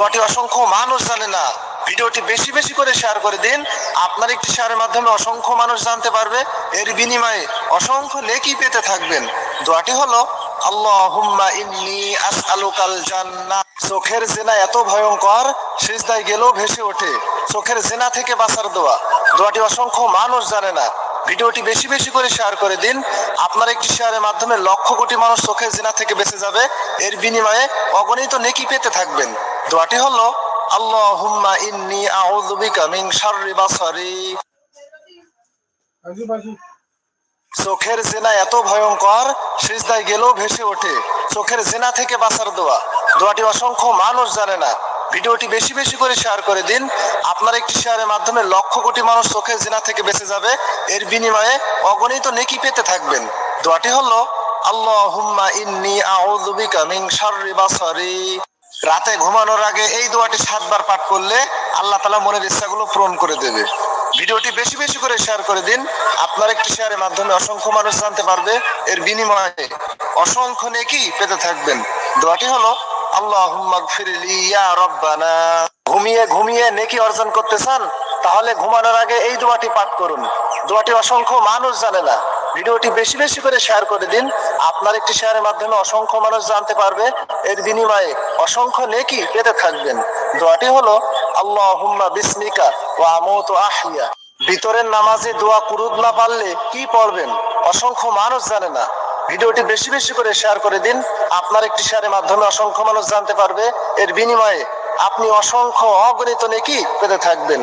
দোয়াটি অসংখ্য মানুষ জানে না। ভিডিওটি বেশি বেশি করে শেয়ার করে দিন। আপনার একটি শেয়ারের মাধ্যমে অসংখ্য মানুষ জানতে পারবে। এর বিনিময়ে অসংখ্য নেকি পেতে থাকবেন। দোয়াটি হলো, আল্লাহুম্মা ইন্নি আসআলুকাল জান্নাহ চোখের জেনা এত ভয়ঙ্কর, সিজদায় গেলেও ভেসে ওঠে। চোখের জেনা থেকে বাঁচার দোয়া। দোয়াটি অসংখ্য মানুষ জানে না। ভিডিওটি বেশি বেশি করে শেয়ার করে দিন। আপনার একটি শেয়ারের মাধ্যমে লক্ষ কোটি মানুষ চোখের জেনা থেকে বেঁচে যাবে। এর বিনিময়ে অগণিত নেকি পেতে থাকবেন। দোয়াটি হলো আল্লাহুম্মা ইন্নি আউযু বিকা মিন শাররি বাসারি। চোখের জেনা এত ভয়ঙ্কর সিজদায় গেলেও ভেসে ওঠে। চোখের জেনা থেকে বাঁচার দোয়া। দোয়াটি অসংখ্য মানুষ জানে না। ভিডিওটি বেশি বেশি করে শেয়ার করে দিন। আপনার একটি শেয়ারের মাধ্যমে লক্ষ কোটি মানুষ চোখের জেনা থেকে বেঁচে যাবে। এর বিনিময়ে অগণিত নেকি পেতে থাকবেন। দোয়াটি হলো আল্লাহুম্মা ইন্নি আউযু বিকা মিন শাররি বাসারি। রাতে ঘুমানোর আগে এই দোয়াটি সাতবার পাঠ করলে আল্লাহ তালা মনের ইচ্ছাগুলো পূরণ করে দেবে। ভিডিওটি বেশি বেশি করে শেয়ার করে দিন। আপনার একটি শেয়ারের মাধ্যমে অসংখ্য মানুষ জানতে পারবে, এর বিনিময়ে অসংখ্য নেকি পেতে থাকবেন। দোয়াটি হলো রব্বানা। ঘুমিয়ে ঘুমিয়ে নেকি অর্জন করতে চান, তাহলে ঘুমানোর আগে এই দোয়াটি পাঠ করুন। দোয়াটি অসংখ্য মানুষ জানে না। ভিডিওটি বেশি বেশি করে শেয়ার করে দিন। আপনার একটি শেয়ারের মাধ্যমে অসংখ্য মানুষ জানতে পারবে। এর বিনিময়ে অসংখ্য নেকি পেতে থাকবেন। দোয়াটি হলো, আল্লাহুম্মা বিসমিকা ওয়া আমুতু আহইয়া। ভিতরের নামাজে দোয়া কুরুদ না পারলে কি পড়বেন? অসংখ্য মানুষ জানে না। ভিডিওটি বেশি বেশি করে শেয়ার করে দিন। আপনার একটি শেয়ারের মাধ্যমে অসংখ্য মানুষ জানতে পারবে। এর বিনিময়ে আপনি অসংখ্য অগণিত নেকি পেতে থাকবেন।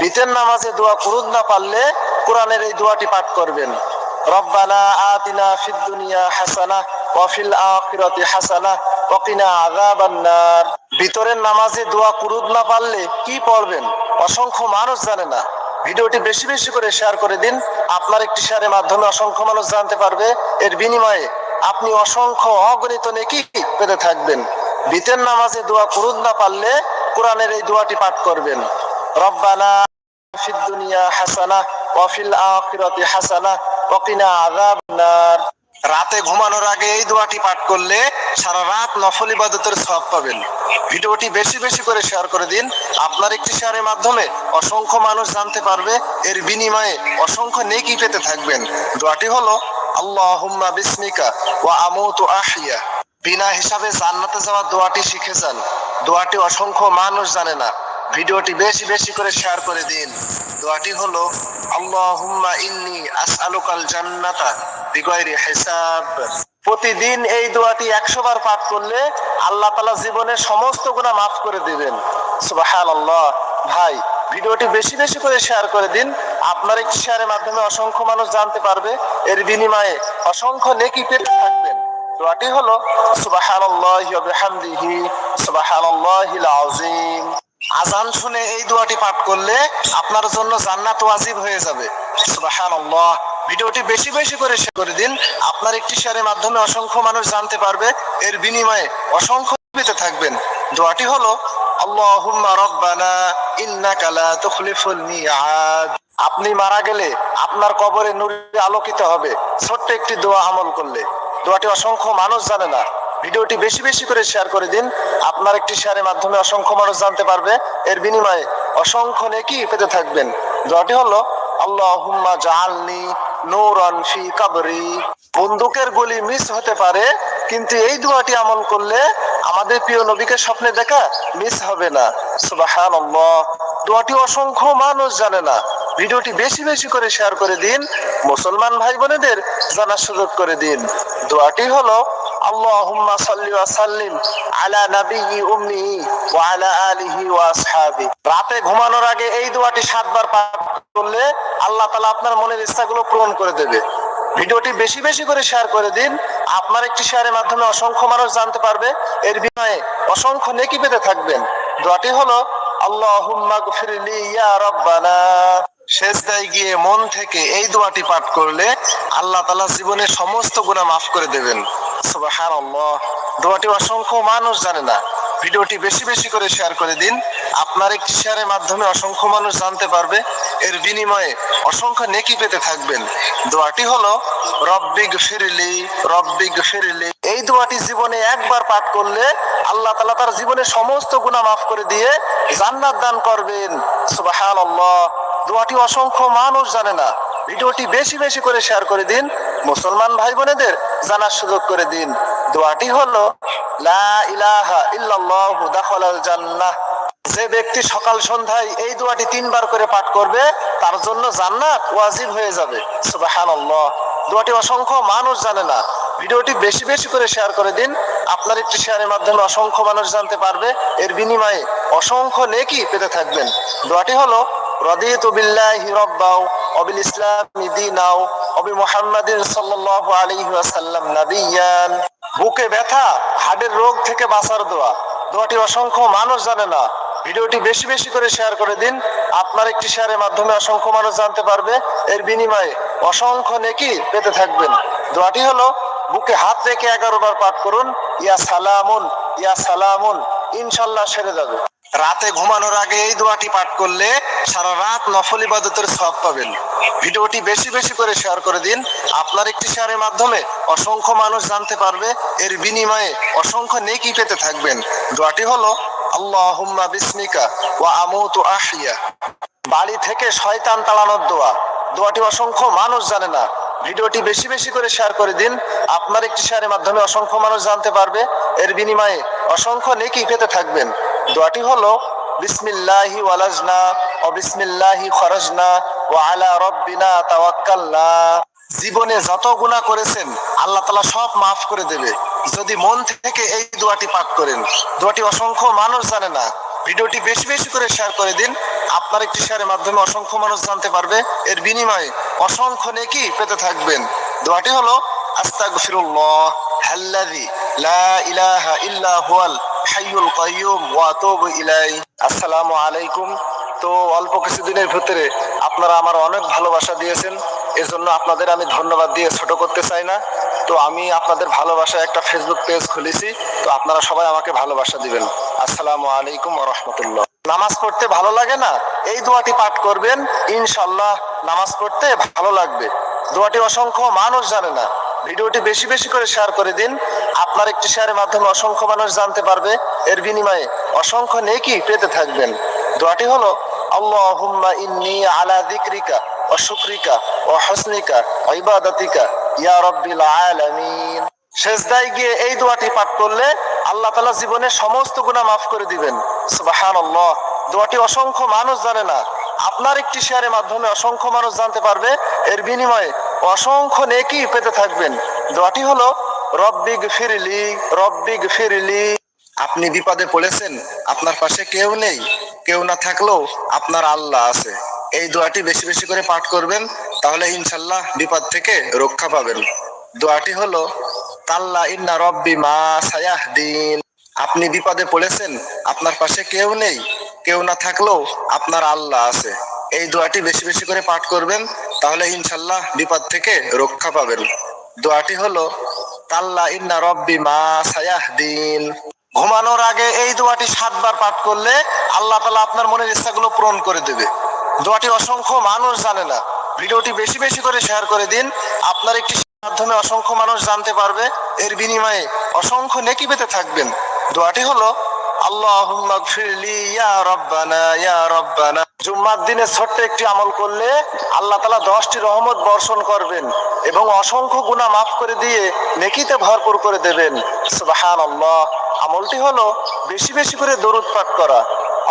বিতের নামাজে দোয়া কুরুদ না পারলে কোরআনের এই দোয়াটি পাঠ করবেন। ফিদ দুনিয়া হাসানা ওয়া ফিল আখিরাতি হাসানা ওয়া কিনা আযাবান নার। ভিতরের নামাজে দোয়া কুরুদ না পারলে কি পড়বেন? অসংখ্য মানুষ জানে না। ভিডিওটি বেশি বেশি করে শেয়ার করে দিন। আপনার একটি শেয়ারের মাধ্যমে অসংখ্য মানুষ জানতে পারবে। এর বিনিময়ে আপনি অসংখ্য অগণিত নেকি পেতে থাকবেন। বিতের নামাজে দোয়া কুরুদ না পারলে কোরআনের এই দোয়াটি পাঠ করবেন। রব্বানা ফিদ দুনিয়া হাসানা ওয়া ফিল আখিরাতি হাসানা ওয়া কিনা নার। রাতে ঘুমানোর আগে এই দোয়াটি পাঠ করলে সারা রাত নফল ইবাদতের সওয়াব পাবেন। ভিডিওটি বেশি বেশি করে শেয়ার করে দিন। আপনার একটি শেয়ারের মাধ্যমে অসংখ্য মানুষ জানতে পারবে, এর বিনিময়ে অসংখ্য নেকি পেতে থাকবেন। দোয়াটি হলো, আল্লাহুম্মা বিসমিকা ওয়া আমুতু আহিয়া বিনা হিসাবে জান্নাতে যাওয়ার দোয়াটি শিখে যান। দোয়াটি অসংখ্য মানুষ জানে না। ভিডিওটি বেশি বেশি করে শেয়ার করে দিন। দোয়াটি হলো, আল্লাহুম্মা ইন্নি আসআলুকাল জান্নাতা বিগয়রি হিসাব। প্রতিদিন এই দোয়াটি একশো বার পাঠ করলে আল্লাহ তালা জীবনের সমস্ত গুণা মাফ করে দিবেন। সুবহানাল্লাহ। ভাই, ভিডিওটি বেশি বেশি করে শেয়ার করে দিন। আপনার একটি শেয়ারের মাধ্যমে অসংখ্য মানুষ জানতে পারবে। এর বিনিময়ে অসংখ্য নেকি পেতে থাকবেন। দোয়াটি হলো, সুবহানাল্লাহি ওয়া বিহামদিহি, সুবহানাল্লাহিল আযীম। আজান শুনে এই দোয়াটি পাঠ করলে আপনার জন্য জান্নাত ওয়াজিব হয়ে যাবে। সুবহানাল্লাহ। ভিডিওটি বেশি বেশি করে শেয়ার করে দিন। আপনার একটি শেয়ারের মাধ্যমে অসংখ্য মানুষ জানতে পারবে। এর বিনিময়ে অসংখ্য পেতে থাকবেন। দোয়াটি হলো, আল্লাহুম্মা রব্বানা ইন্নাকা লা তুখলিফুল মিআদ আপনি মারা গেলে আপনার কবরে নূরে আলোকিত হবে। ছোট্ট একটি দোয়া আমল করলে। দোয়াটি অসংখ্য মানুষ জানে না। ভিডিওটি বেশি বেশি করে শেয়ার করে দিন। আপনার একটি শেয়ারের মাধ্যমে অসংখ্য মানুষ জানতে পারবে। এর বিনিময়ে অসংখ্য নেকি পেতে থাকবেন। দোয়াটি হলো, আল্লাহুম্মা জাআলনি নূরান ফি কবরি। বন্দুকের গুলি মিস হতে পারে, কিন্তু এই দোয়াটি আমল করলে আমাদের প্রিয় নবীকে স্বপ্নে দেখা মিস হবে না। সুবহানাল্লাহ। দোয়াটি অসংখ্য মানুষ জানে না। ভিডিওটি বেশি বেশি করে শেয়ার করে দিন। মুসলমান ভাই বোনেদের জানার সুযোগ করে দিন। দোয়াটি হলো সাল্লিম আলা নাবিয়্যি উম্মি ওয়া আলা আলিহি ওয়া আসহাবি। রাতে ঘুমানোর আগে এই দোয়াটি সাতবার পাঠ করলে আল্লাহ তাআলা আপনার মনের ইচ্ছাগুলো পূরণ করে দেবে। ভিডিওটি বেশি বেশি করে শেয়ার করে দিন। আপনার একটি শেয়ারের মাধ্যমে অসংখ্য মানুষ জানতে পারবে। এর বিনিময়ে অসংখ্য নেকি পেতে থাকবেন। দোয়াটি হলো, আল্লাহুম্মা গফিরলি ইয়া রব্বানা। শেষদায় গিয়ে মন থেকে এই দোয়াটি পাঠ করলে আল্লাহ তালা জীবনের সমস্ত গুণা মাফ করে দেবেন। সুবহানাল্লাহ। দোয়াটি অসংখ্য মানুষ জানে না। ভিডিওটি বেশি বেশি করে শেয়ার করে দিন। আপনার একটি শেয়ারের মাধ্যমে অসংখ্য মানুষ জানতে পারবে। এর বিনিময়ে অসংখ্য নেকি পেতে থাকবেন। দোয়াটি হলো রব্বিগ ফিরলি রব্বিগ ফিরলি এই দোয়াটি জীবনে একবার পাঠ করলে আল্লাহ তালা তার জীবনে সমস্ত গুণা মাফ করে দিয়ে জান্নাত দান করবেন। সুবহানাল্লাহ। দোয়াটি অসংখ্য মানুষ জানে না। ভিডিওটি বেশি বেশি করে শেয়ার করে দিন, মুসলমান ভাই বোনেদের জানার সুযোগ করে দিন। দোয়াটি হলো, লা ইলাহা ইল্লাল্লাহু দাখালাল জান্নাহ। যে ব্যক্তি সকাল সন্ধ্যায় এই দোয়াটি তিনবার করে পাঠ করবে, তার জন্য জান্নাত ওয়াজিব হয়ে যাবে। সুবহানাল্লাহ। দোয়াটি অসংখ্য মানুষ জানে না। ভিডিওটি বেশি বেশি করে শেয়ার করে দিন। আপনার একটি শেয়ারের মাধ্যমে অসংখ্য মানুষ জানতে পারবে। এর বিনিময়ে অসংখ্য নেকি পেতে থাকবেন। দোয়াটি হলো বুকে ব্যথা, হাড়ের রোগ থেকে বাঁচার দোয়া। দোয়াটি অসংখ্য মানুষ জানে না। ভিডিওটি বেশি বেশি করে শেয়ার করে দিন। আপনার একটি শেয়ারের মাধ্যমে অসংখ্য মানুষ জানতে পারবে। এর বিনিময়ে অসংখ্য নেকি পেতে থাকবেন। দোয়াটি হলো, বুকে হাত রেখে এগারো বার পাঠ করুন, ইয়া সালামুন ইয়া সালামুন, ইনশাল্লাহ সেরে যাবে। রাতে ঘুমানোর আগে এই দোয়াটি পাঠ করলে সারা রাত নফল ইবাদতের সব পাবেন। ভিডিওটি বেশি বেশি করে শেয়ার করে দিন। আপনার একটি শেয়ারের মাধ্যমে অসংখ্য মানুষ জানতে পারবে, এর বিনিময়ে অসংখ্য নেকি পেতে থাকবেন। দোয়াটি হলো, আল্লাহুম্মা বিসমিকা ওয়া আমুতু আহিয়া বাড়ি থেকে শয়তান তাড়ানোর দোয়া। দোয়াটি অসংখ্য মানুষ জানে না। ভিডিওটি বেশি বেশি করে শেয়ার করে দিন। আপনার একটি শেয়ারের মাধ্যমে অসংখ্য মানুষ জানতে পারবে, এর বিনিময়ে অসংখ্য নেকি পেতে থাকবেন। দোয়াটি হলো, বিসমিল্লাহি ওয়ালাজনা ও বিসমিল্লাহি খরজনা ও আলা রব্বিনা তাওয়াক্কালনা। জীবনে যত গুনাহ করেছেন, আল্লাহ তালা সব মাফ করে দেবে। যদি মন থেকে এই দোয়াটি পাঠ করেন, দোয়াটি অসংখ্য মানুষ জানে না। ভিডিওটি বেশি বেশি করে শেয়ার করে দিন। আপনার একটি শেয়ারের মাধ্যমে অসংখ্য মানুষ জানতে পারবে। এর বিনিময়ে অসংখ্য নেকি পেতে থাকবেন। দোয়াটি হলো আস্তাগফিরুল্লাহ, হাল্লাযী লা ইলাহা ইল্লা হুয়াল হাইয়ুল কাইয়ুম ওয়া আতুবু ইলাই আসসালামু আলাইকুম। তো অল্প কিছুদিনের ভিতরে আপনারা আমার অনেক ভালোবাসা দিয়েছেন, এজন্য আপনাদের আমি ধন্যবাদ দিয়ে ছোট করতে চাই না। তো আমি আপনাদের ভালোবাসা একটা ফেসবুক পেজ খুলেছি, তো আপনারা সবাই আমাকে ভালোবাসা দিবেন। আসসালামু আলাইকুম ওয়া রাহমাতুল্লাহ। নামাজ পড়তে ভালো লাগে না? এই দোয়াটি পাঠ করবেন ইনশাল্লাহ নামাজ পড়তে ভালো লাগবে। দোয়াটি অসংখ্য মানুষ জানে না। ভিডিওটি বেশি বেশি করে শেয়ার করে দিন। আপনার একটি শেয়ারের মাধ্যমে অসংখ্য মানুষ জানতে পারবে। এর বিনিময়ে অসংখ্য নেকি পেতে থাকবেন। দোয়াটি হলো, আল্লাহুম্মা ইন্নী আলা যিকরিকা ওয়া শুকরিকা ওয়া হুসনিকা ওয়া ইবাদাতিকা ইয়া রাব্বিল আলামিন। সেজদায় গিয়ে এই দোয়াটি পাঠ করলে আল্লাহ তাআলা জীবনের সমস্ত গুনাহ মাফ করে দিবেন। সুবহানাল্লাহ। দোয়াটি অসংখ্য মানুষ জানে না। আপনার একটি শেয়ারের মাধ্যমে অসংখ্য মানুষ জানতে পারবে। এর বিনিময়ে অসংখ্য নেকি পেতে থাকবেন। দোয়াটি হলো, রব্বিগ ফিরলি রব্বিগ ফিরলি। আপনি বিপদে পড়েছেন, আপনার পাশে কেউ নেই, কেউ না থাকলেও আপনার আল্লাহ আছে। এই দোয়াটি বেশি বেশি করে পাঠ করবেন, তাহলে ইনশাল্লাহ বিপদ থেকে রক্ষা পাবেন। দোয়াটি হলো, তাল্লা ইন্না রব্বি মা সায়াহদিন। আপনি বিপদে পড়েছেন, আপনার পাশে কেউ নেই, কেউ না থাকলেও আপনার আল্লাহ আছে। এই দোয়াটি বেশি বেশি করে পাঠ করবেন, তাহলে ইনশাল্লাহ বিপদ থেকে রক্ষা পাবেন। দোয়াটি হলো, তাল্লা ইন্না রব্বি মা সায়াহদিন। ঘুমানোর আগে এই দোয়াটি সাতবার পাঠ করলে আল্লাহ তালা আপনার মনের ইচ্ছাগুলো পূরণ করে দেবে। দোয়াটি অসংখ্য মানুষ জানে না। ভিডিওটি বেশি বেশি করে শেয়ার করে দিন। আপনার একটি মাধ্যমে অসংখ্য মানুষ জানতে পারবে। এর বিনিময়ে অসংখ্য নেকি পেতে থাকবেন। দোয়াটি হলো আল্লাহুম্মা ইয়া ইয়া জুম্মার দিনে ছোট্ট একটি আমল করলে আল্লাহ তালা দশটি রহমত বর্ষণ করবেন এবং অসংখ্য গুণা মাফ করে দিয়ে নেকিতে ভরপুর করে দেবেন। সুবাহান আল্লাহ আমলটি হলো বেশি বেশি করে দরুদ পাঠ করা।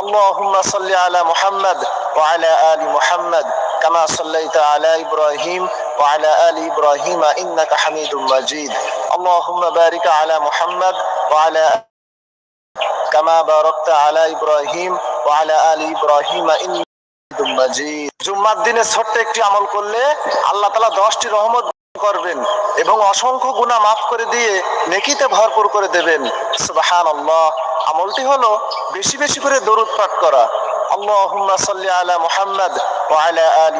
আল্লাহুম্মা সাল্লি আলা মুহাম্মদ ও আলা আলি মুহাম্মদ, কামা সাল্লাইতা আলা ইব্রাহিম ও আলা আলি ইব্রাহিম ইন্নাকা হামিদুম মাজিদ। আল্লাহুম্মা বারিক আলা মুহাম্মদ ও আলা জুম্মার দিনে ছোট্ট একটি আমল করলে আল্লাহ তালা দশটি রহমত করবেন এবং অসংখ্য গুণা মাফ করে দিয়ে নেকিতে ভরপুর করে দেবেন। সুবাহান আমলটি হলো বেশি বেশি করে দরুদ পাঠ করা। আল্লাহ সাল্লি আলা মোহাম্মদ ওয়া আলা আলি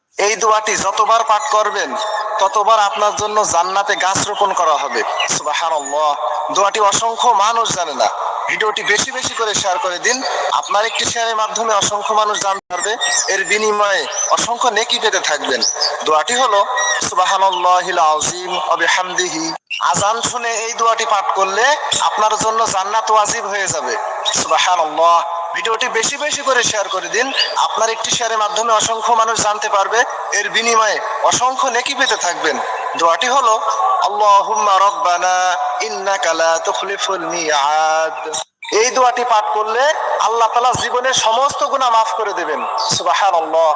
এই দোয়াটি যতবার পাঠ করবেন, ততবার আপনার জন্য জান্নাতে গাছ রোপণ করা হবে। দোয়াটি অসংখ্য মানুষ জানে না। ভিডিওটি বেশি বেশি করে শেয়ার করে দিন। আপনার একটি শেয়ারের মাধ্যমে অসংখ্য মানুষ জানতে পারবে। এর বিনিময়ে অসংখ্য নেকি পেতে থাকবেন। দোয়াটি হলো, সুবহানাল্লাহিল আযীম, ওয়া বিহামদিহি। আজান শুনে এই দোয়াটি পাঠ করলে আপনার জন্য জান্নাত ওয়াজিব হয়ে যাবে। সুবহানাল্লাহ। ভিডিওটি বেশি বেশি করে শেয়ার করে দিন। আপনার একটি শেয়ারের মাধ্যমে অসংখ্য মানুষ জানতে পারবে। এর বিনিময়ে অসংখ্য নেকি পেতে থাকবেন। দোয়াটি হলো, আল্লাহুম্মা ইন্নাকা লা তুখলিফুল এই দোয়াটি পাঠ করলে আল্লাহ তাআলা জীবনের সমস্ত গুনাহ মাফ করে দেবেন। সুবহানাল্লাহ।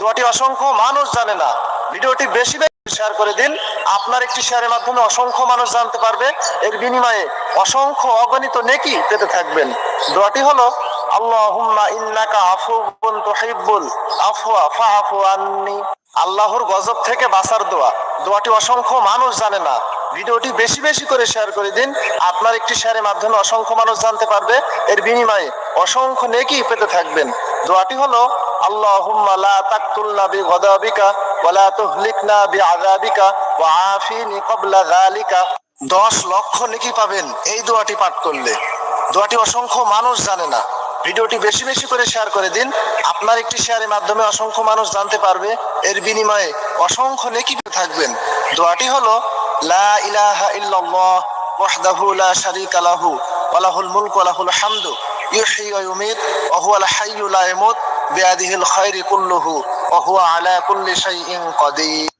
দোয়াটি অসংখ্য মানুষ জানে না। ভিডিওটি বেশি শেয়ার করে দিন। আপনার একটি শেয়ারের মাধ্যমে অসংখ্য মানুষ জানতে পারবে। এর বিনিময়ে অসংখ্য অগণিত নেকি পেতে থাকবেন। দোয়াটি হলো, আল্লাহুম্মা ইন্নাকা আফুবুন তুহিব্বুল আফওয়া, ফাআফু আন্নি। আল্লাহর গজব থেকে বাঁচার দোয়া। দোয়াটি অসংখ্য মানুষ জানে না। ভিডিওটি বেশি বেশি করে শেয়ার করে দিন। আপনার একটি শেয়ারের মাধ্যমে অসংখ্য মানুষ জানতে পারবে। এর বিনিময়ে অসংখ্য নেকি পেতে থাকবেন। দোয়াটি হলো, আল্লাহুম্মা লা তাকতুলনা বিগদাবিকা ওয়ালা তুহলিকনা বিআযাবিকা ওয়া আফিনি ক্বাবলা যালিকা। 10 লক্ষ নেকি পাবেন এই দোয়াটি পাঠ করলে। দোয়াটি অসংখ্য মানুষ জানে না। ভিডিওটি বেশি বেশি করে শেয়ার করে দিন। আপনার একটি শেয়ারের মাধ্যমে অসংখ্য মানুষ জানতে পারবে। এর বিনিময়ে অসংখ্য নেকি থাকবেন। দোয়াটি হলো, লা ইলাহা ইল্লাল্লাহ ওয়াহদাহু লা শারীকা লাহু ওয়া লাহুল মুলকু ওয়া লাহুল হামদু ইউহয়ি ওয়া ইউমীত ওয়া হুয়াল হাইয়্যু লা ইয়ামুত বিয়াদিহিল খায়রু কুল্লুহু ওয়া